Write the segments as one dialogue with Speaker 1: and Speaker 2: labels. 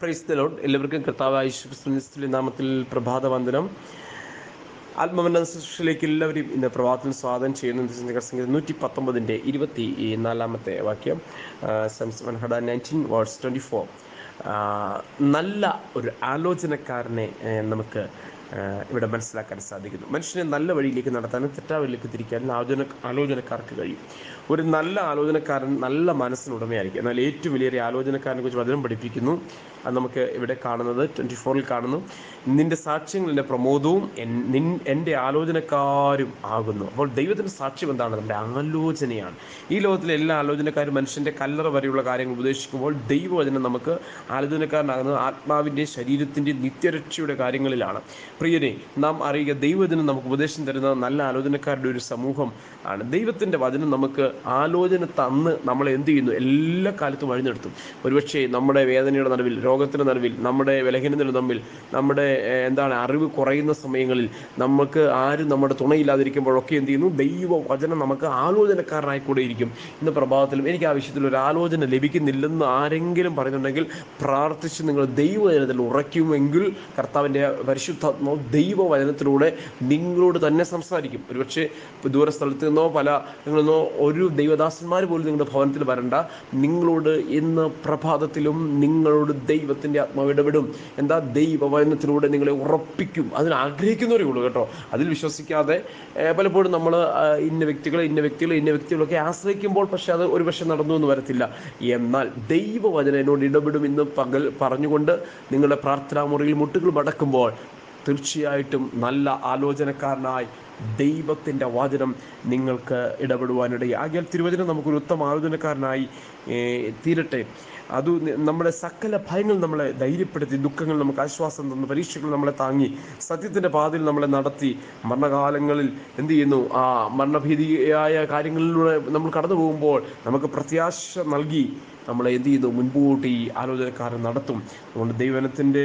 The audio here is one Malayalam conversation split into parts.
Speaker 1: പ്രൈസ് ദ എല്ലാവർക്കും കർത്താവായ നാമത്തിൽ പ്രഭാത വന്ദനം ആത്മവന്ദന സൃഷ്ടിയിലേക്ക് എല്ലാവരും ഇന്ന് പ്രഭാതത്തിൽ സ്വാഗതം ചെയ്യുന്ന. നൂറ്റി പത്തൊമ്പതിന്റെ ഇരുപത്തി നാലാമത്തെ വാക്യം Psalms one hundred nineteen words twenty four നല്ല ഒരു ആലോചനക്കാരനെ നമുക്ക് ഇവിടെ മനസ്സിലാക്കാൻ സാധിക്കുന്നു. മനുഷ്യനെ നല്ല വഴിയിലേക്ക് നടത്താനും തെറ്റാ വഴിയിലേക്ക് തിരിക്കാനും ആലോചന ആലോചനക്കാർക്ക് കഴിയും. ഒരു നല്ല ആലോചനക്കാരൻ നല്ല മനസ്സിനുടമയായിരിക്കും എന്നാൽ ഏറ്റവും വലിയൊരു ആലോചനക്കാരനെ കുറിച്ച് വചനം പഠിപ്പിക്കുന്നു. അത് നമുക്ക് ഇവിടെ കാണുന്നത് ട്വന്റി ഫോറിൽ കാണുന്നു. നിന്റെ സാക്ഷ്യങ്ങളുടെ പ്രമോദവും നിൻ- എന്റെ ആലോചനക്കാരും ആകുന്നു. അപ്പോൾ ദൈവത്തിന്റെ സാക്ഷ്യം എന്താണ്? നമ്മുടെ ആലോചനയാണ്. ഈ ലോകത്തിലെ എല്ലാ ആലോചനക്കാരും മനുഷ്യന്റെ കല്ലറ വരെയുള്ള കാര്യങ്ങൾ ഉപദേശിക്കുമ്പോൾ ദൈവവചനം നമുക്ക് ആലോചനക്കാരനാകുന്നത് ആത്മാവിന്റെ ശരീരത്തിന്റെ നിത്യരക്ഷയുടെ കാര്യങ്ങളിലാണ്. പ്രിയനെ നാം അറിയുക ദൈവത്തിന് നമുക്ക് ഉപദേശം തരുന്ന നല്ല ആലോചനക്കാരുടെ ഒരു സമൂഹം ആണ്. ദൈവത്തിന്റെ വചനം നമുക്ക് ആലോചന തന്ന് നമ്മൾ എന്ത് ചെയ്യുന്നു? എല്ലാ കാലത്തും വഴിഞ്ഞെടുത്തും ഒരുപക്ഷെ നമ്മുടെ വേദനയുടെ നടുവിൽ രോഗത്തിന്റെ നടുവിൽ നമ്മുടെ വിലഹീനതയുടെ തമ്മിൽ നമ്മുടെ എന്താണ് അറിവ് കുറയുന്ന സമയങ്ങളിൽ നമുക്ക് ആരും നമ്മുടെ തുണയില്ലാതിരിക്കുമ്പോഴൊക്കെ എന്ത് ചെയ്യുന്നു? ദൈവ വചനം നമുക്ക് ആലോചനക്കാരനായി കൂടെ ഇരിക്കും. ഇന്ന് പ്രഭാതത്തിലും എനിക്ക് ആവശ്യത്തിൽ ഒരു ആലോചന ലഭിക്കുന്നില്ലെന്ന് ആരെങ്കിലും പറയുന്നുണ്ടെങ്കിൽ പ്രാർത്ഥിച്ച് നിങ്ങൾ ദൈവവചനത്തിൽ ഉറയ്ക്കുമെങ്കിൽ കർത്താവിന്റെ പരിശുദ്ധാത്മാവ് ദൈവവചനത്തിലൂടെ നിങ്ങളോട് തന്നെ സംസാരിക്കും. ഒരുപക്ഷെ ദൂരസ്ഥലത്ത് നിന്നോ പല നിന്നോ ഒരു ദൈവദാസന്മാർ പോലും നിങ്ങളുടെ ഭവനത്തിൽ വരണ്ട. നിങ്ങളോട് ഇന്ന് പ്രഭാതത്തിലും നിങ്ങളോട് ദൈവത്തിന്റെ ആത്മാവ് ഇടപെടും. എന്താ? ദൈവവചനത്തിലൂടെ നിങ്ങളെ ഉറപ്പിക്കും. അതിന് ആഗ്രഹിക്കുന്നവരേ ഉള്ളൂ കേട്ടോ. അതിൽ വിശ്വസിക്കാതെ പലപ്പോഴും നമ്മൾ ഇന്ന വ്യക്തികളെ ഇന്ന വ്യക്തികളെ ഇന്ന വ്യക്തികളൊക്കെ ആശ്രയിക്കുമ്പോൾ പക്ഷേ അത് ഒരുപക്ഷെ നടന്നു എന്ന് വരത്തില്ല. എന്നാൽ ദൈവവചന എന്നോട് ഇടപെടും ഇന്ന് പകൽ പറഞ്ഞുകൊണ്ട് നിങ്ങളുടെ പ്രാർത്ഥനാ മുറിയിൽ മുട്ടുകൾ മടക്കുമ്പോൾ തീർച്ചയായിട്ടും നല്ല ആലോചനക്കാരനായി ദൈവത്തിന്റെ വചനം നിങ്ങൾക്ക് ഇടപെടുവാനിടയിൽ ആകിയാൽ തിരുവചനം നമുക്കൊരു ഉത്തമ ആലോചനക്കാരനായി തീരട്ടെ. അത് നമ്മുടെ സകല ഭയങ്ങൾ നമ്മളെ ധൈര്യപ്പെടുത്തി ദുഃഖങ്ങൾ നമുക്ക് ആശ്വാസം തന്നു പരീക്ഷകൾ നമ്മളെ താങ്ങി സത്യത്തിന്റെ പാതയിൽ നമ്മളെ നടത്തി മരണകാലങ്ങളിൽ എന്ത് ചെയ്യുന്നു? ആ മരണഭീതിയായ കാര്യങ്ങളിലൂടെ നമ്മൾ കടന്നു പോകുമ്പോൾ നമുക്ക് പ്രത്യാശ നൽകി നമ്മളെ എന്ത് ചെയ്യുന്നു മുൻപോട്ട് ഈ ആലോചനക്കാരൻ നടത്തും. അതുകൊണ്ട് ദൈവനത്തിന്റെ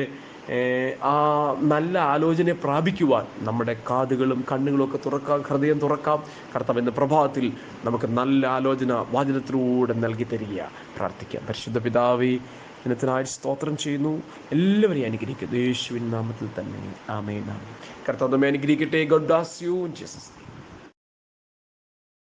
Speaker 1: ആ നല്ല ആലോചനയെ പ്രാപിക്കുവാൻ നമ്മുടെ കാതുകളും കണ്ണുകളും ഒക്കെ തുറക്കാം ഹൃദയം തുറക്കാം. കർത്താവ് പ്രഭാതത്തിൽ നമുക്ക് നല്ല ആലോചന വാചനത്തിലൂടെ നൽകി തരിക. പ്രാർത്ഥിക്കാം. പരിശുദ്ധ പിതാവി ദിനത്തിനായി സ്തോത്രം ചെയ്യുന്നു. എല്ലാവരെയും അനുഗ്രഹിക്കുന്നു. യേശുവിൻ നാമത്തിൽ തന്നെ. ആമേ നാമം കർത്താവ് അനുഗ്രഹിക്കട്ടെ. God Plassey you Jesus